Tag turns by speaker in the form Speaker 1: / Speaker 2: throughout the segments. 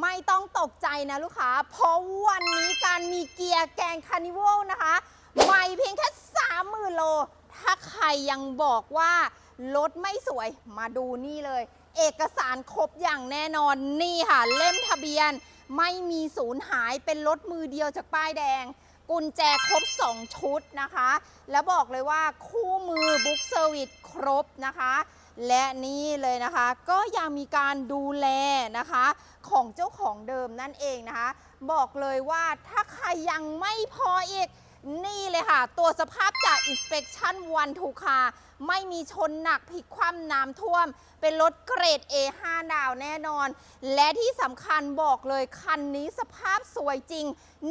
Speaker 1: ไม่ต้องตกใจนะลูกค้า เพราะวันนี้การมีเกียร์แกงคานิวัลนะคะใหม่เพียงแค่30,000โล ถ้าใครยังบอกว่ารถไม่สวยมาดูนี่เลย เอกสารครบอย่างแน่นอนนี่ค่ะ เล่มทะเบียนไม่มีสูญหายเป็นรถมือเดียวจากป้ายแดง กุญแจครบ 2 ชุดนะคะ แล้วบอกเลยว่าคู่มือบุ๊กเซอร์วิสครบนะคะ และนี่เลยนะคะก็ยังมีการดูแลนะคะของเจ้าของเดิมนั่นเองนะคะ บอกเลยว่าถ้าใครยังไม่พออีกนี่เลยค่ะ ตัวสภาพจาก Inspection One to Car ไม่มีชนหนักพลิกคว่ำน้ำท่วม เป็นรถเกรด A5 ดาวแน่นอน และที่สำคัญบอกเลยคันนี้สภาพสวยจริง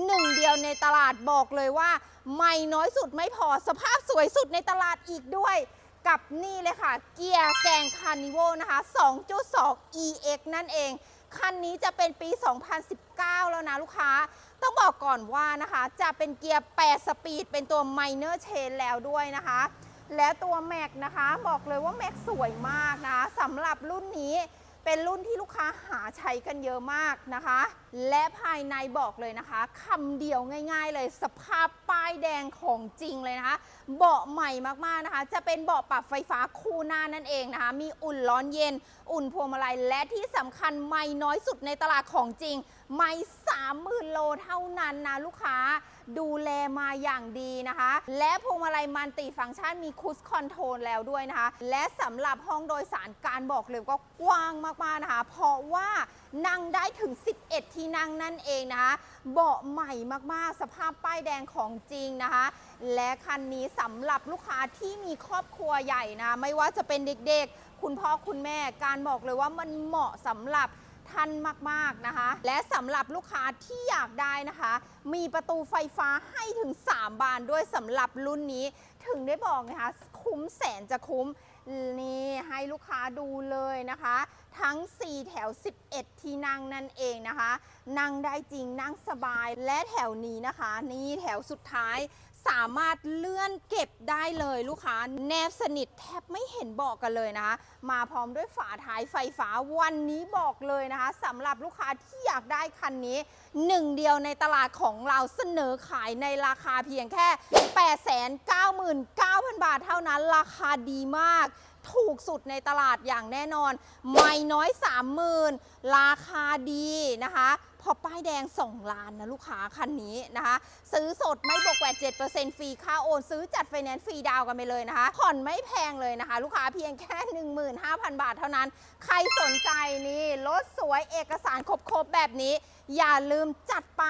Speaker 1: หนึ่งเดียวในตลาดบอกเลยว่า ไม่น้อยสุดไม่พอสภาพสวยสุดในตลาดอีกด้วย กับนี่เลยค่ะ เกียร์แกงคานิโวนะคะ 2.2 EX นั่นเอง คันนี้จะเป็นปี 2019 แล้วนะลูกค้า ต้องบอกก่อนว่านะคะ จะเป็นเกียร์ 8 สปีด เป็นตัว Minor Chain แล้วด้วยนะคะ และตัวแม็กนะคะ บอกเลยว่าแม็กสวยมากนะะสำหรับรุ่นนี้ เป็นรุ่นที่ลูกค้าหาใช้กันเยอะมากนะคะ และภายในบอกเลยนะคะคำเดียวง่าย ๆ เลยสภาพป้ายแดงของจริงเลยนะคะ เบาะใหม่มากๆนะคะ จะเป็นเบาะปรับไฟฟ้าคู่หน้านั่นเองนะคะ มีอุ่นร้อนเย็น อุ่นพวงมาลัยและที่สำคัญไม่น้อยสุดในตลาดของจริง ไม่สามหมื่นโลเท่านั้นนะลูกค้าดูแลมาอย่างดีนะคะ และพวงมาลัยมันติฟังก์ชันมีคูสคอนโทรลแล้วด้วยนะคะ และสำหรับห้องโดยสารการบอกเลยก็กว้างมากๆนะคะ เพราะว่านั่งได้ถึง 11 ที่นั่งนั่นเองนะคะ เบาะใหม่มากๆ สภาพป้ายแดงของจริงนะคะ และคันนี้สำหรับลูกค้าที่มีครอบครัวใหญ่นะ ไม่ว่าจะเป็นเด็กๆ คุณพ่อคุณแม่การบอกเลยว่ามันเหมาะสำหรับ ทันมากๆนะคะ และสำหรับลูกค้าที่อยากได้นะคะ มีประตูไฟฟ้าให้ถึง 3 บานด้วยสำหรับรุ่นนี้ ถึงได้บอกนะคะ คุ้มแสนจะคุ้ม นี่ให้ลูกค้าดูเลยนะคะ ทั้ง 4 แถว 11 ที่นั่งนั่นเองนะคะ นั่งได้จริงนั่งสบายและแถวนี้นะคะ นี่แถวสุดท้ายสามารถเลื่อนเก็บได้เลยลูกค้า แนบสนิทแทบไม่เห็นเบอกกันเลยนะคะ มาพร้อมด้วยฝาท้ายไฟฟ้าวันนี้บอกเลยนะคะสำหรับลูกค้าที่อยากได้คันนี้หนึ่งเดียวในตลาดของเราเสนอขายในราคาเพียงแค่ 8 9 0 0 0 899,000 บาทเท่านั้นราคาดีมาก ถูกสุดในตลาดอย่างแน่นอน ไม่น้อย 30,000 ราคาดีนะคะ พอป้ายแดง 2 ล้านนะลูกค้าคันนี้นะคะ ซื้อสดไม่บวกแหวด7%ฟรีค่าโอน ซื้อจัดไฟแนนซ์ฟรีดาวกันไปเลยนะคะผ่อนไม่แพงเลยนะคะ ลูกค้าเพียงแค่ 15,000 บาทเท่านั้น ใครสนใจนี่รถสวยเอกสารครบๆแบบนี้ อย่าลืมจัดไป